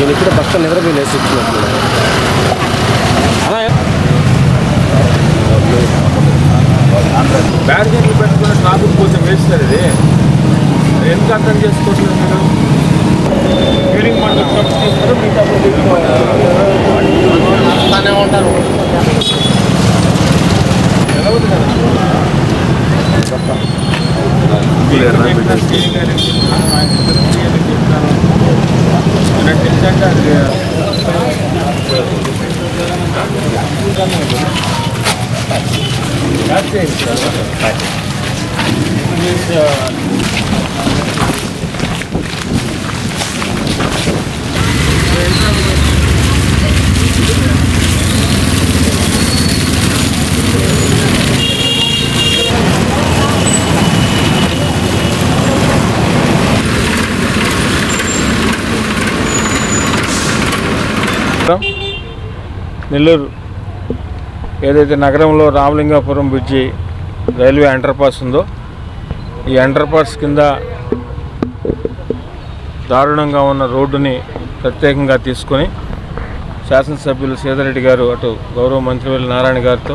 నేను ఇప్పుడు పక్కన నిద్రపోయి లేచి ఇచ్చినట్లు బ్యారికేడ్లు పెట్టుకుని ట్రాఫిక్ కోసం వేస్తారు ఇది. ఎందుకు అర్థం చేసుకోవట్లేదు మీరు? ఫీలింగ్ మంటలు తప్పు చేస్తారు మిగతా వస్తానే ఉంటారు. కదా? Grazie. Grazie. నెల్లూరు. ఏదైతే నగరంలో రామలింగాపురం బ్రిడ్జి రైల్వే అండర్పాస్ ఉందో ఈ అండర్పాస్ కింద దారుణంగా ఉన్న రోడ్డుని ప్రత్యేకంగా తీసుకొని శాసనసభ్యులు సీతారెడ్డి గారు అటు గౌరవ మంత్రివేలు నారాయణ గారితో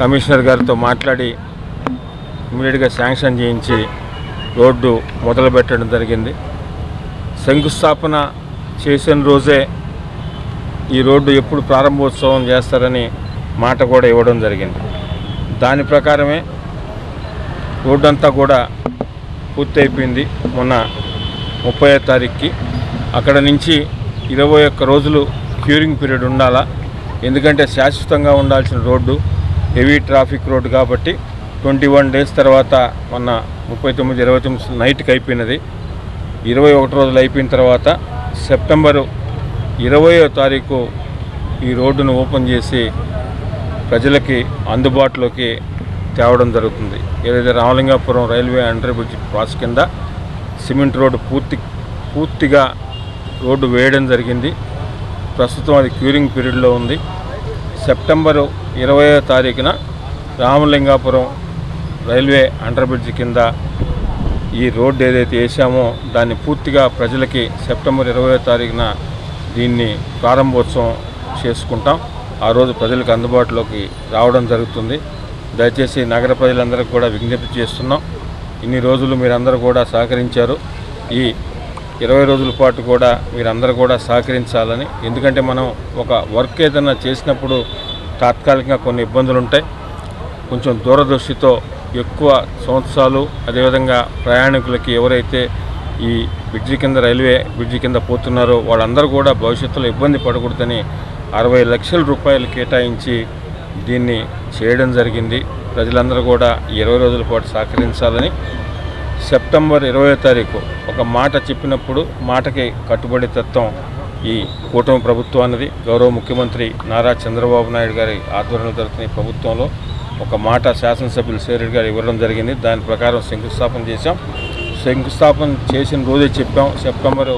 కమిషనర్ గారితో మాట్లాడి ఇమీడియట్గా శాంక్షన్ చేయించి రోడ్డు మొదలుపెట్టడం జరిగింది. శంకుస్థాపన చేసిన రోజే ఈ రోడ్డు ఎప్పుడు ప్రారంభోత్సవం చేస్తారని మాట కూడా ఇవ్వడం జరిగింది. దాని ప్రకారమే రోడ్డు అంతా కూడా పూర్తయిపోయింది. మొన్న ముప్పై తారీఖుకి. అక్కడ నుంచి ఇరవై ఒక్క రోజులు క్యూరింగ్ పీరియడ్ ఉండాలా? ఎందుకంటే శాశ్వతంగా ఉండాల్సిన రోడ్డు హెవీ ట్రాఫిక్ రోడ్డు కాబట్టి ట్వంటీ వన్ డేస్ తర్వాత మొన్న ముప్పై తొమ్మిది ఇరవై తొమ్మిది నైట్కి అయిపోయినది. ఇరవై ఒకటి రోజులు అయిపోయిన తర్వాత సెప్టెంబరు ఇరవయో తారీఖు ఈ రోడ్డును ఓపెన్ చేసి ప్రజలకి అందుబాటులోకి తేవడం జరుగుతుంది. ఏదైతే Ramalingapuram railway under bridge pass కింద సిమెంట్ రోడ్డు పూర్తి పూర్తిగా రోడ్డు వేయడం జరిగింది. ప్రస్తుతం అది క్యూరింగ్ పీరియడ్లో ఉంది. సెప్టెంబరు ఇరవయో తారీఖున రామలింగాపురం రైల్వే అండర్ బ్రిడ్జ్ కింద ఈ రోడ్డు ఏదైతే వేసామో దాన్ని పూర్తిగా ప్రజలకి సెప్టెంబర్ ఇరవయో తారీఖున దీన్ని ప్రారంభోత్సవం చేసుకుంటాం. ఆ రోజు ప్రజలకు అందుబాటులోకి రావడం జరుగుతుంది. దయచేసి నగర ప్రజలందరికీ కూడా విజ్ఞప్తి చేస్తున్నాం. ఇన్ని రోజులు మీరందరూ కూడా సహకరించారు. ఈ ఇరవై రోజుల పాటు కూడా మీరందరూ కూడా సహకరించాలని. ఎందుకంటే మనం ఒక వర్క్ ఏదైనా చేసినప్పుడు తాత్కాలికంగా కొన్ని ఇబ్బందులు ఉంటాయి. కొంచెం దూరదృష్టితో ఎక్కువ సంవత్సరాలు అదేవిధంగా ప్రయాణికులకి ఎవరైతే ఈ బ్రిడ్జి కింద రైల్వే బ్రిడ్జి కింద పోతున్నారో వాళ్ళందరూ కూడా భవిష్యత్తులో ఇబ్బంది పడకూడదని అరవై లక్షల రూపాయలు కేటాయించి దీన్ని చేయడం జరిగింది. ప్రజలందరూ కూడా ఇరవై రోజుల పాటు సహకరించాలని సెప్టెంబర్ ఇరవై తారీఖు ఒక మాట చెప్పినప్పుడు మాటకి కట్టుబడి తత్వం ఈ కూటమి ప్రభుత్వానికి గౌరవ ముఖ్యమంత్రి నారా చంద్రబాబు నాయుడు గారి ఆధ్వర్యంలో జరుగుతున్న ఈ ప్రభుత్వంలో ఒక మాట శాసనసభ్యులు సేరెడ్డి గారు ఇవ్వడం జరిగింది. దాని ప్రకారం శంకుస్థాపన చేశాం. శంకుస్థాపన చేసిన రోజే చెప్పాం. సెప్టెంబరు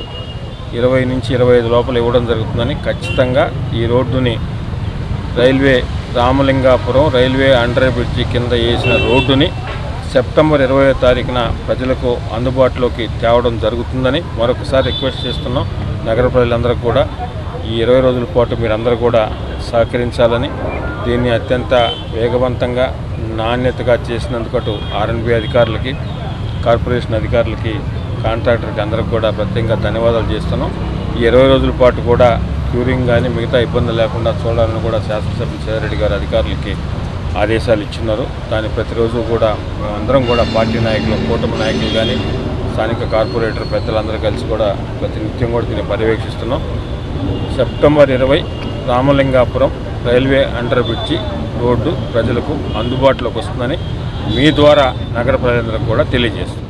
ఇరవై నుంచి ఇరవై ఐదు లోపల ఇవ్వడం జరుగుతుందని ఖచ్చితంగా ఈ రోడ్డుని railway Ramalingapuram railway under bridge కింద వేసిన రోడ్డుని సెప్టెంబర్ ఇరవై తారీఖున ప్రజలకు అందుబాటులోకి తేవడం జరుగుతుందని మరొకసారి రిక్వెస్ట్ చేస్తున్నాం. నగర ప్రజలందరూ కూడా ఈ ఇరవై రోజుల పాటు మీరందరూ కూడా సహకరించాలని దీన్ని అత్యంత వేగవంతంగా నాణ్యతగా చేసినందుకు అటు ఆర్ఎన్బి అధికారులకి కార్పొరేషన్ అధికారులకి కాంట్రాక్టర్కి అందరికి కూడా ప్రత్యేకంగా ధన్యవాదాలు చేస్తున్నాం. ఈ ఇరవై రోజుల పాటు కూడా క్యూరింగ్ కానీ మిగతా ఇబ్బంది లేకుండా చూడాలని కూడా శాసనసభ్యులు సేదరెడ్డి గారు అధికారులకి ఆదేశాలు ఇచ్చినారు. దాన్ని ప్రతిరోజు కూడా అందరం కూడా పార్టీ నాయకులు కూటమి నాయకులు కానీ స్థానిక కార్పొరేటర్ పెద్దలందరూ కలిసి కూడా ప్రతినిత్యం కూడా దీన్ని పర్యవేక్షిస్తున్నాం. సెప్టెంబర్ ఇరవై Ramalingapuram railway under bridge road ప్రజలకు అందుబాటులోకి వస్తుందని మీ ద్వారా నగర ప్రజలందరికీ కూడా తెలియజేస్తుంది